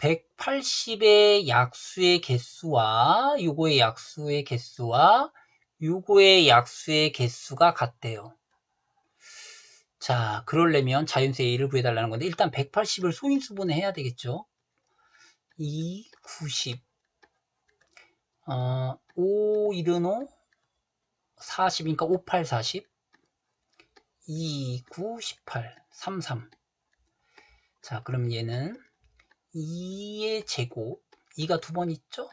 180의 약수의 개수와 요거의 약수의 개수와 요거의 약수의 개수가 같대요. 자, 그러려면 자연수 A를 구해달라는 건데 일단 180을 소인수분해 해야 되겠죠. 2, 90 어, 5, 1은 5 40이니까 5, 8, 40 2, 9, 18 3, 3 자, 그럼 얘는 2의 제곱 2가 두 번 있죠?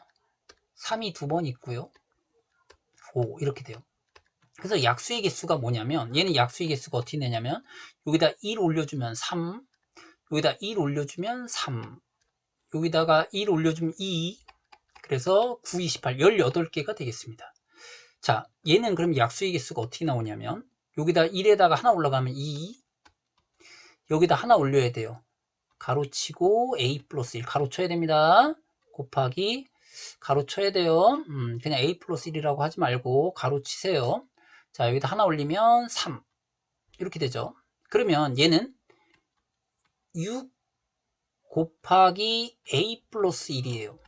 3이 두 번 있고요. 5 이렇게 돼요. 그래서 약수의 개수가 뭐냐면 얘는 약수의 개수가 어떻게 되냐면 여기다 1 올려주면 3 여기다 1 올려주면 3 여기다가 1 올려주면 2 그래서 9, 28 18개가 되겠습니다. 자 얘는 그럼 약수의 개수가 어떻게 나오냐면 여기다 1에다가 하나 올라가면 2 여기다 하나 올려야 돼요. 가로치고 a 플러스 1 가로쳐야 됩니다. 곱하기 가로쳐야 돼요. 음, 그냥 a 플러스 1이라고 하지 말고 가로치세요. 자 여기다 하나 올리면 3 이렇게 되죠. 그러면 얘는 6 곱하기 a 플러스 1이에요.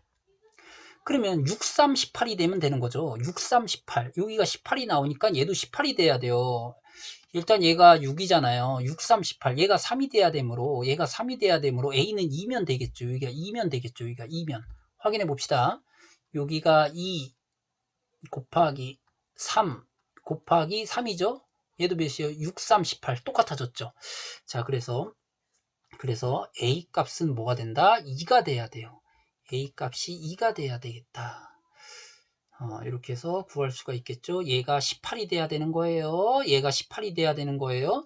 그러면 6, 3, 18이 되면 되는 거죠. 6, 3, 18. 여기가 18이 나오니까 얘도 18이 돼야 돼요. 일단 얘가 6이잖아요. 6, 3, 18. 얘가 3이 돼야 되므로 얘가 3이 돼야 되므로 A는 2면 되겠죠. 여기가 2면 되겠죠. 여기가 2면. 확인해 봅시다. 여기가 2 곱하기 3 곱하기 3이죠. 얘도 몇이에요? 6, 3, 18 똑같아졌죠. 자, 그래서 그래서 A 값은 뭐가 된다? 2가 돼야 돼요. A 값이 2가 돼야 되겠다. 어, 이렇게 해서 구할 수가 있겠죠. 얘가 18이 돼야 되는 거예요. 얘가 18이 돼야 되는 거예요.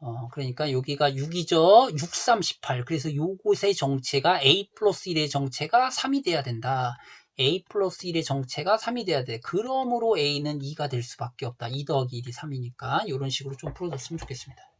어, 그러니까 여기가 6이죠. 6, 3, 18. 그래서 요곳의 정체가 A 플러스 1의 정체가 3이 돼야 된다. A 플러스 1의 정체가 3이 돼야 돼. 그러므로 A는 2가 될 수밖에 없다. 2 더하기 1이 3이니까 이런 식으로 좀 풀어줬으면 좋겠습니다.